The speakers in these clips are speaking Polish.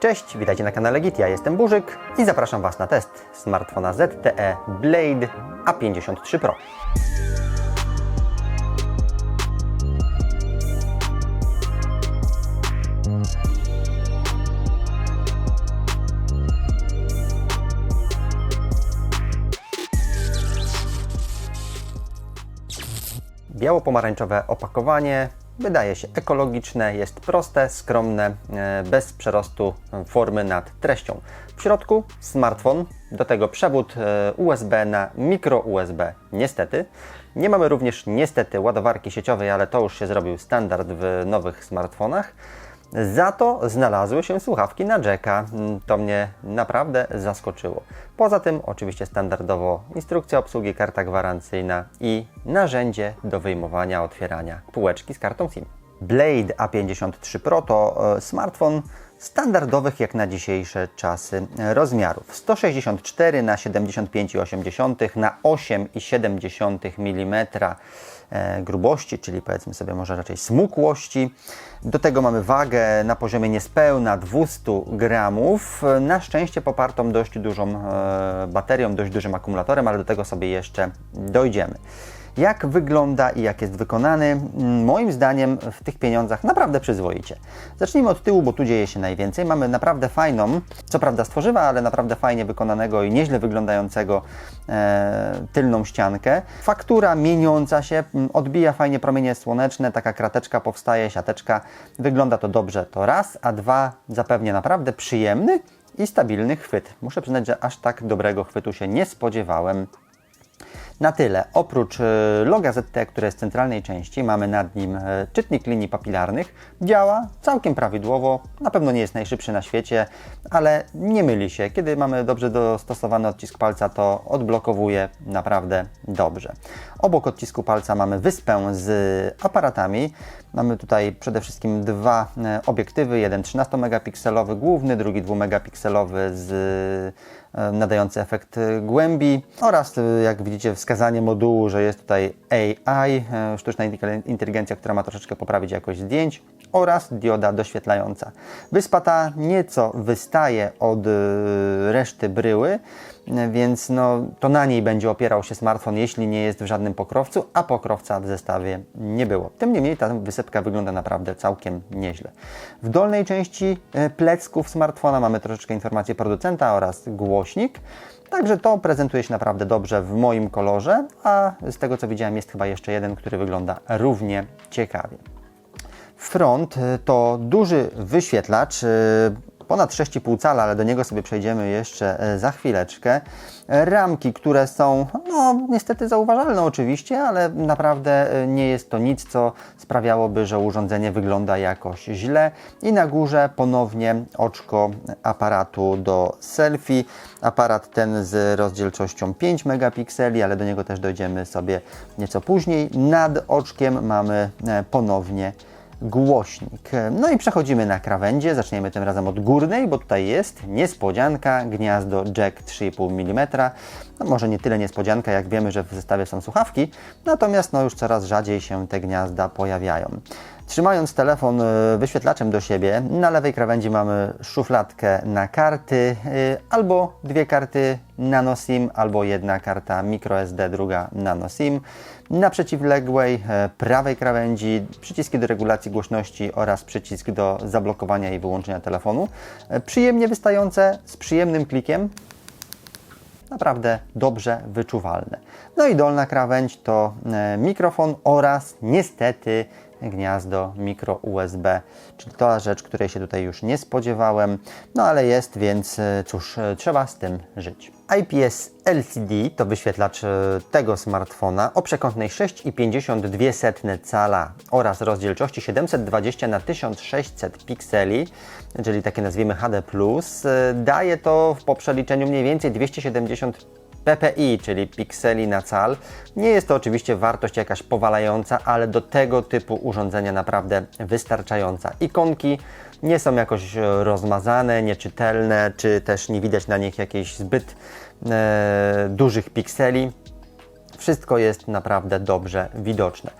Cześć, witajcie na kanale Git, ja jestem Burzyk i zapraszam Was na test smartfona ZTE Blade A53 Pro. Biało-pomarańczowe opakowanie wydaje się ekologiczne, jest proste, skromne, e, bez przerostu formy nad treścią. W środku smartfon, do tego przewód e, USB na mikro USB. Niestety. Nie mamy również niestety ładowarki sieciowej, ale to już się zrobił standard w nowych smartfonach. Za to znalazły się słuchawki na jacka. Mm, To mnie naprawdę zaskoczyło. Poza tym, oczywiście standardowo instrukcja obsługi, karta gwarancyjna i narzędzie do wyjmowania, otwierania półeczki z kartą SIM. Blade A53 Pro to e, smartfon standardowych jak na dzisiejsze czasy e, rozmiarów. 164 na 75,8 na 8,7 mm grubości, czyli powiedzmy sobie może raczej smukłości. Do tego mamy wagę na poziomie niespełna 200 gramów. Na szczęście popartą dość dużą e, baterią, dość dużym akumulatorem, ale do tego sobie jeszcze dojdziemy. Jak wygląda i jak jest wykonany? Mm, Moim zdaniem w tych pieniądzach naprawdę przyzwoicie. Zacznijmy od tyłu, bo tu dzieje się najwięcej. Mamy naprawdę fajną, co prawda z tworzywa, ale naprawdę fajnie wykonanego i nieźle wyglądającego e, tylną ściankę. Faktura mieniąca się, mm, odbija fajnie promienie słoneczne, taka krateczka powstaje, siateczka. Wygląda to dobrze, to raz, a dwa zapewnia naprawdę przyjemny i stabilny chwyt. Muszę przyznać, że aż tak dobrego chwytu się nie spodziewałem. Na tyle. Oprócz e, loga ZT, które jest w centralnej części, mamy nad nim e, czytnik linii papilarnych. Działa całkiem prawidłowo. Na pewno nie jest najszybszy na świecie, ale nie myli się. Kiedy mamy dobrze dostosowany odcisk palca, to odblokowuje naprawdę dobrze. Obok odcisku palca mamy wyspę z aparatami. Mamy tutaj przede wszystkim dwa e, obiektywy, jeden 13-megapikselowy główny, drugi 2-megapikselowy z e, nadający efekt e, głębi oraz e, jak widzicie wskazanie modułu, że jest tutaj AI, e, sztuczna inteligencja, która ma troszeczkę poprawić jakość zdjęć oraz dioda doświetlająca. Wyspa ta nieco wystaje od e, reszty bryły, e, więc no, to na niej będzie opierał się smartfon, jeśli nie jest w żadnym pokrowcu, a pokrowca w zestawie nie było. Tym niemniej ta wysepka wygląda naprawdę całkiem nieźle. W dolnej części e, plecków smartfona mamy troszeczkę informacji producenta oraz głośnik. Także to prezentuje się naprawdę dobrze w moim kolorze, a z tego co widziałem jest chyba jeszcze jeden, który wygląda równie ciekawie. Front to duży wyświetlacz, y, ponad 6,5 cala, ale do niego sobie przejdziemy jeszcze y, za chwileczkę. Ramki, które są, no niestety zauważalne oczywiście, ale naprawdę y, nie jest to nic, co sprawiałoby, że urządzenie wygląda jakoś źle. I na górze ponownie oczko aparatu do selfie. Aparat ten z rozdzielczością 5 megapikseli, ale do niego też dojdziemy sobie nieco później. Nad oczkiem mamy e, ponownie głośnik. No i przechodzimy na krawędzie. Zaczniemy tym razem od górnej, bo tutaj jest niespodzianka, gniazdo jack 3,5 mm. No może nie tyle niespodzianka, jak wiemy, że w zestawie są słuchawki, natomiast no już coraz rzadziej się te gniazda pojawiają. Trzymając telefon y, wyświetlaczem do siebie, na lewej krawędzi mamy szufladkę na karty, y, albo dwie karty nano SIM, albo jedna karta microSD, druga nano SIM. Na przeciwległej e, prawej krawędzi przyciski do regulacji głośności oraz przycisk do zablokowania i wyłączenia telefonu. E, Przyjemnie wystające, z przyjemnym klikiem, naprawdę dobrze wyczuwalne. No i dolna krawędź to e, mikrofon oraz niestety gniazdo mikro USB, czyli ta rzecz, której się tutaj już nie spodziewałem, no ale jest, więc e, cóż, e, trzeba z tym żyć. IPS LCD to wyświetlacz e, tego smartfona o przekątnej 6,52 cala oraz rozdzielczości 720 na 1600 pikseli, czyli takie nazwijmy HD+. Daje to po przeliczeniu mniej więcej 270 ppi, czyli pikseli na cal. Nie jest to oczywiście wartość jakaś powalająca, ale do tego typu urządzenia naprawdę wystarczająca. Ikonki nie są jakoś e, rozmazane, nieczytelne, czy też nie widać na nich jakichś zbyt e, dużych pikseli. Wszystko jest naprawdę dobrze widoczne.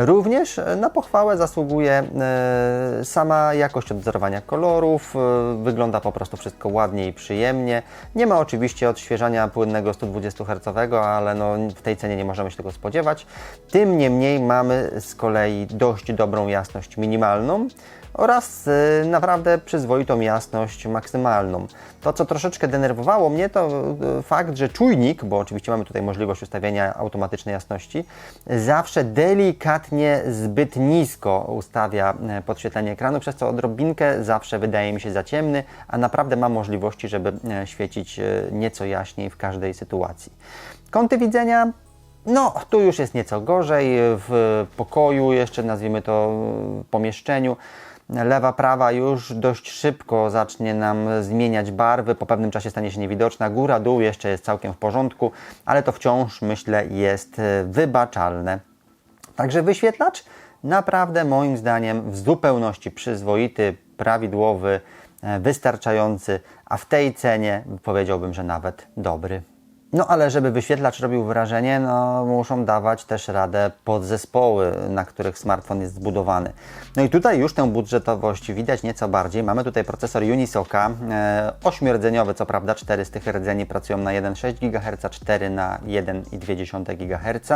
Również e, na pochwałę zasługuje e, sama jakość odwzorowania kolorów. E, wygląda po prostu wszystko ładnie i przyjemnie. Nie ma oczywiście odświeżania płynnego 120 Hz, ale no w tej cenie nie możemy się tego spodziewać. Tym niemniej mamy z kolei dość dobrą jasność minimalną oraz y, naprawdę przyzwoitą jasność maksymalną. To, co troszeczkę denerwowało mnie, to y, fakt, że czujnik, bo oczywiście mamy tutaj możliwość ustawienia automatycznej jasności, zawsze delikatnie zbyt nisko ustawia y, podświetlenie ekranu, przez co odrobinkę zawsze wydaje mi się za ciemny, a naprawdę ma możliwości, żeby świecić nieco jaśniej w każdej sytuacji. Kąty widzenia no, tu już jest nieco gorzej, w pokoju, jeszcze nazwijmy to pomieszczeniu lewa, prawa już dość szybko zacznie nam zmieniać barwy, po pewnym czasie stanie się niewidoczna, góra, dół jeszcze jest całkiem w porządku, ale to wciąż myślę jest e, wybaczalne. Także wyświetlacz naprawdę moim zdaniem w zupełności przyzwoity, prawidłowy, e, wystarczający, a w tej cenie powiedziałbym, że nawet dobry. No ale żeby wyświetlacz robił wrażenie, no muszą dawać też radę podzespoły, na których smartfon jest zbudowany. No i tutaj już tę budżetowość widać nieco bardziej. Mamy tutaj procesor Unisoca, e, 8-rdzeniowy, co prawda 4 z tych rdzeni pracują na 1,6 GHz, 4 na 1,2 GHz.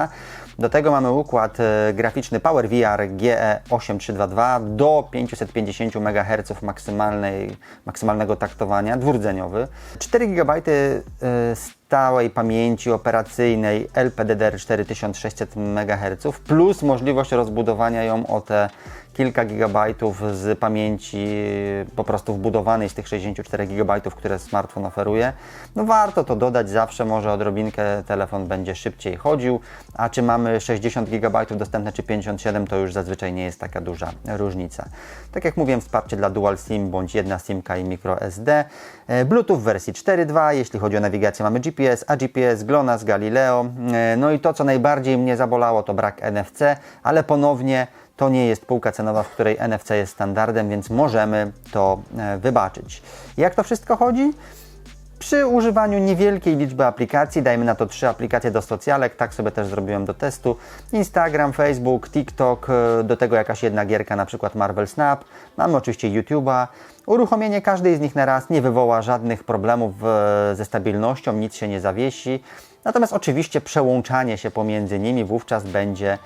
Do tego mamy układ e, graficzny PowerVR GE8322 do 550 MHz maksymalnej, maksymalnego taktowania, dwurdzeniowy. 4 GB e, stałej pamięci operacyjnej LPDDR 4600 MHz plus możliwość rozbudowania ją o te kilka gigabajtów z pamięci po prostu wbudowanej z tych 64 gigabajtów, które smartfon oferuje. No warto to dodać, zawsze może odrobinkę telefon będzie szybciej chodził, a czy mamy 60 gigabajtów dostępne czy 57 to już zazwyczaj nie jest taka duża różnica. Tak jak mówiłem, wsparcie dla Dual SIM bądź jedna SIMka i microSD. E, Bluetooth wersji 4.2, jeśli chodzi o nawigację mamy GPS, AGPS, GLONASS, Galileo. E, no i to co najbardziej mnie zabolało to brak NFC, ale ponownie to nie jest półka cenowa, w której NFC jest standardem, więc możemy to e, wybaczyć. Jak to wszystko chodzi? Przy używaniu niewielkiej liczby aplikacji, dajmy na to trzy aplikacje do socjalek, tak sobie też zrobiłem do testu. Instagram, Facebook, TikTok, e, do tego jakaś jedna gierka, na przykład Marvel Snap. Mamy oczywiście YouTube'a. Uruchomienie każdej z nich na raz nie wywoła żadnych problemów e, ze stabilnością, nic się nie zawiesi. Natomiast oczywiście przełączanie się pomiędzy nimi wówczas będzie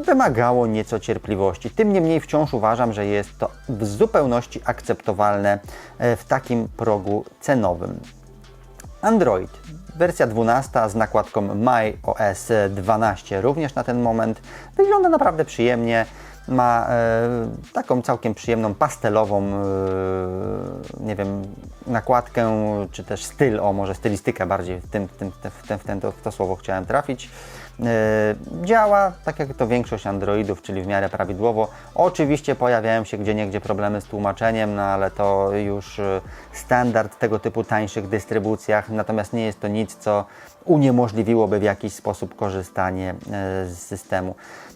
wymagało nieco cierpliwości. Tym niemniej wciąż uważam, że jest to w zupełności akceptowalne e, w takim progu cenowym. Android. Wersja 12 z nakładką MyOS 12 również na ten moment wygląda naprawdę przyjemnie. Ma e, taką całkiem przyjemną pastelową, e, nie wiem, nakładkę, czy też styl, o może stylistykę bardziej w, tym, w, tym, w, tym, w, ten, to, w to słowo chciałem trafić. E, działa tak jak to większość Androidów, czyli w miarę prawidłowo. Oczywiście pojawiają się gdzie niegdzie problemy z tłumaczeniem, no ale to już e, standard tego typu tańszych dystrybucjach, natomiast nie jest to nic, co uniemożliwiłoby w jakiś sposób korzystanie e, z systemu.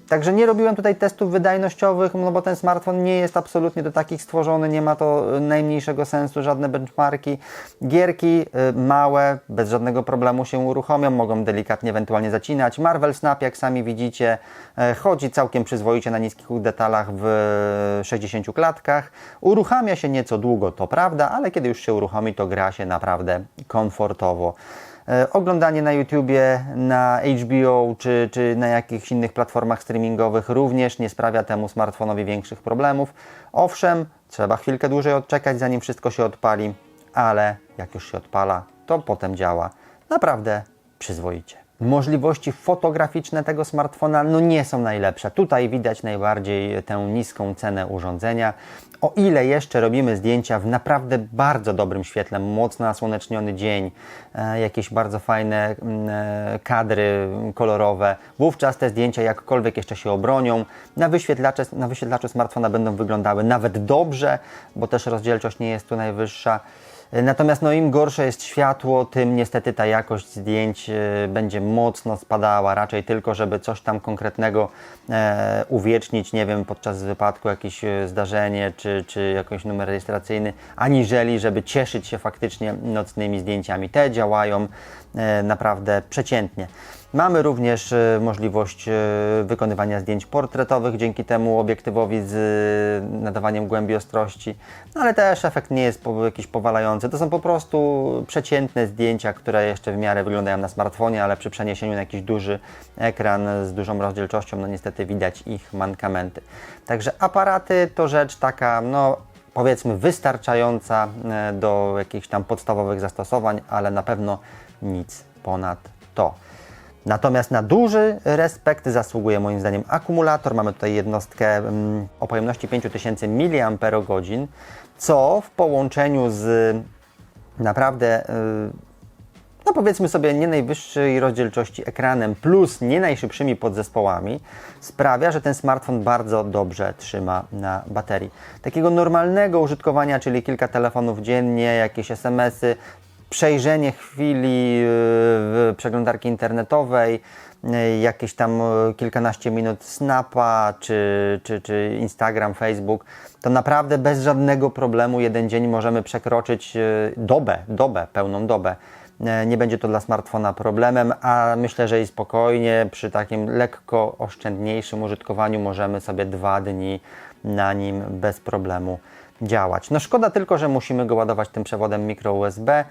Także nie robiłem tutaj testów wydajnościowych, no bo ten smartfon nie jest absolutnie do takich stworzony, nie ma to najmniejszego sensu, żadne benchmarki. Gierki y, małe, bez żadnego problemu się uruchomią, mogą delikatnie ewentualnie zacinać. Marvel Snap, jak sami widzicie, y, chodzi całkiem przyzwoicie na niskich detalach w 60 klatkach. Uruchamia się nieco długo, to prawda, ale kiedy już się uruchomi, to gra się naprawdę komfortowo. E, oglądanie na YouTubie, na HBO czy, czy na jakichś innych platformach streamingowych również nie sprawia temu smartfonowi większych problemów. Owszem, trzeba chwilkę dłużej odczekać, zanim wszystko się odpali, ale jak już się odpala, to potem działa naprawdę przyzwoicie. Możliwości fotograficzne tego smartfona no nie są najlepsze. Tutaj widać najbardziej tę niską cenę urządzenia. O ile jeszcze robimy zdjęcia w naprawdę bardzo dobrym świetle, mocno nasłoneczniony dzień, e, jakieś bardzo fajne mm, e, kadry kolorowe, wówczas te zdjęcia jakkolwiek jeszcze się obronią. Na, na wyświetlaczu smartfona będą wyglądały nawet dobrze, bo też rozdzielczość nie jest tu najwyższa. Natomiast no, im gorsze jest światło, tym niestety ta jakość zdjęć e, będzie mocno spadała. Raczej tylko, żeby coś tam konkretnego e, uwiecznić, nie wiem, podczas wypadku jakieś e, zdarzenie czy, czy jakiś numer rejestracyjny, aniżeli żeby cieszyć się faktycznie nocnymi zdjęciami. Te działają e, naprawdę przeciętnie. Mamy również e, możliwość e, wykonywania zdjęć portretowych dzięki temu obiektywowi z e, nadawaniem głębi ostrości, no ale też efekt nie jest jakiś powalający. To są po prostu przeciętne zdjęcia, które jeszcze w miarę wyglądają na smartfonie, ale przy przeniesieniu na jakiś duży ekran z dużą rozdzielczością, no niestety widać ich mankamenty. Także aparaty to rzecz taka, no powiedzmy wystarczająca do jakichś tam podstawowych zastosowań, ale na pewno nic ponad to. Natomiast na duży respekt zasługuje moim zdaniem akumulator. Mamy tutaj jednostkę mm, o pojemności 5000 mAh, co w połączeniu z naprawdę, y, no powiedzmy sobie, nie najwyższej rozdzielczości ekranem plus nie najszybszymi podzespołami sprawia, że ten smartfon bardzo dobrze trzyma na baterii. Takiego normalnego użytkowania, czyli kilka telefonów dziennie, jakieś SMS-y, przejrzenie chwili w przeglądarki internetowej, yy, jakieś tam yy, kilkanaście minut Snapa, czy, czy, czy Instagram, Facebook, to naprawdę bez żadnego problemu jeden dzień możemy przekroczyć dobę, dobę, pełną dobę. Nie będzie to dla smartfona problemem, a myślę, że i spokojnie przy takim lekko oszczędniejszym użytkowaniu możemy sobie dwa dni na nim bez problemu działać. No szkoda tylko, że musimy go ładować tym przewodem mikro USB, e,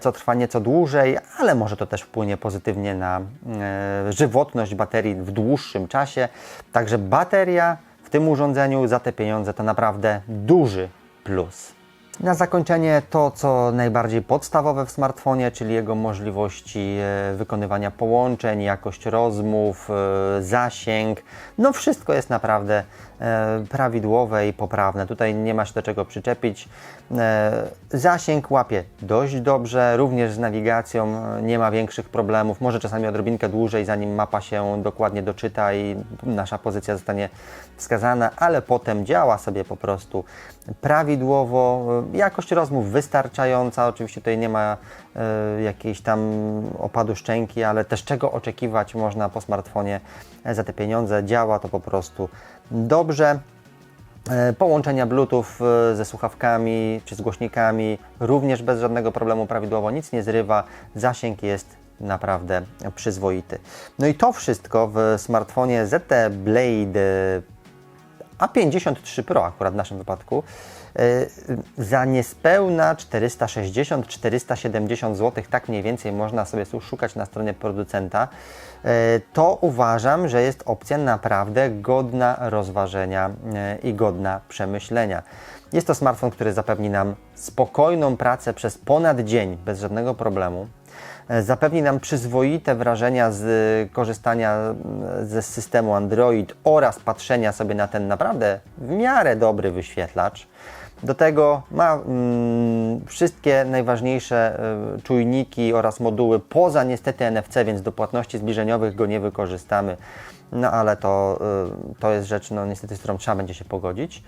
co trwa nieco dłużej, ale może to też wpłynie pozytywnie na e, żywotność baterii w dłuższym czasie. Także bateria w tym urządzeniu za te pieniądze to naprawdę duży plus. Na zakończenie to, co najbardziej podstawowe w smartfonie, czyli jego możliwości e, wykonywania połączeń, jakość rozmów, e, zasięg. No wszystko jest naprawdę e, prawidłowe i poprawne. Tutaj nie ma się do czego przyczepić. E, Zasięg łapie dość dobrze, również z nawigacją e, nie ma większych problemów. Może czasami odrobinkę dłużej, zanim mapa się dokładnie doczyta i nasza pozycja zostanie wskazana, ale potem działa sobie po prostu prawidłowo. Jakość rozmów wystarczająca. Oczywiście tutaj nie ma e, jakiejś tam opadu szczęki, ale też czego oczekiwać można po smartfonie za te pieniądze. Działa to po prostu dobrze. E, Połączenia Bluetooth e, ze słuchawkami czy z głośnikami również bez żadnego problemu prawidłowo, nic nie zrywa, zasięg jest naprawdę przyzwoity. No i to wszystko w smartfonie ZT Blade e, A53 Pro akurat w naszym wypadku za niespełna 460-470 zł, tak mniej więcej można sobie szukać na stronie producenta, e, to uważam, że jest opcja naprawdę godna rozważenia e, i godna przemyślenia. Jest to smartfon, który zapewni nam spokojną pracę przez ponad dzień bez żadnego problemu. Zapewni nam przyzwoite wrażenia z korzystania ze systemu Android oraz patrzenia sobie na ten naprawdę w miarę dobry wyświetlacz. Do tego ma mm, wszystkie najważniejsze y, czujniki oraz moduły poza niestety NFC, więc do płatności zbliżeniowych go nie wykorzystamy. No ale to, y, to jest rzecz, no niestety, z którą trzeba będzie się pogodzić.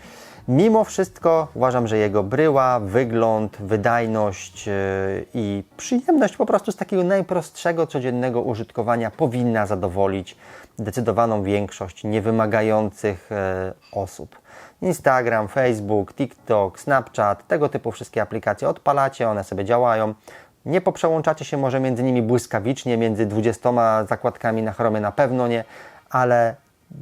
Mimo wszystko uważam, że jego bryła, wygląd, wydajność y, i przyjemność po prostu z takiego najprostszego, codziennego użytkowania powinna zadowolić zdecydowaną większość niewymagających e, osób. Instagram, Facebook, TikTok, Snapchat, tego typu wszystkie aplikacje odpalacie, one sobie działają. Nie poprzełączacie się może między nimi błyskawicznie, między 20 zakładkami na Chromie na pewno nie, ale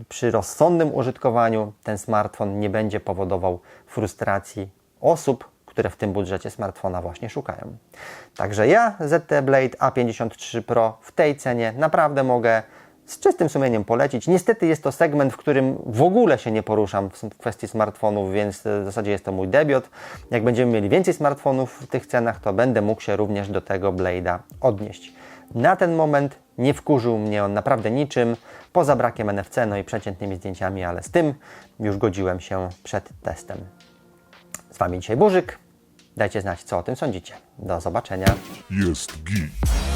przy rozsądnym użytkowaniu ten smartfon nie będzie powodował frustracji osób, które w tym budżecie smartfona właśnie szukają. Także ja ZT Blade A53 Pro w tej cenie naprawdę mogę z czystym sumieniem polecić. Niestety jest to segment, w którym w ogóle się nie poruszam w kwestii smartfonów, więc e, w zasadzie jest to mój debiut. Jak będziemy mieli więcej smartfonów w tych cenach, to będę mógł się również do tego Blade'a odnieść. Na ten moment nie wkurzył mnie on naprawdę niczym, poza brakiem NFC, no i przeciętnymi zdjęciami, ale z tym już godziłem się przed testem. Z Wami dzisiaj Burzyk. Dajcie znać, co o tym sądzicie. Do zobaczenia. Jest git.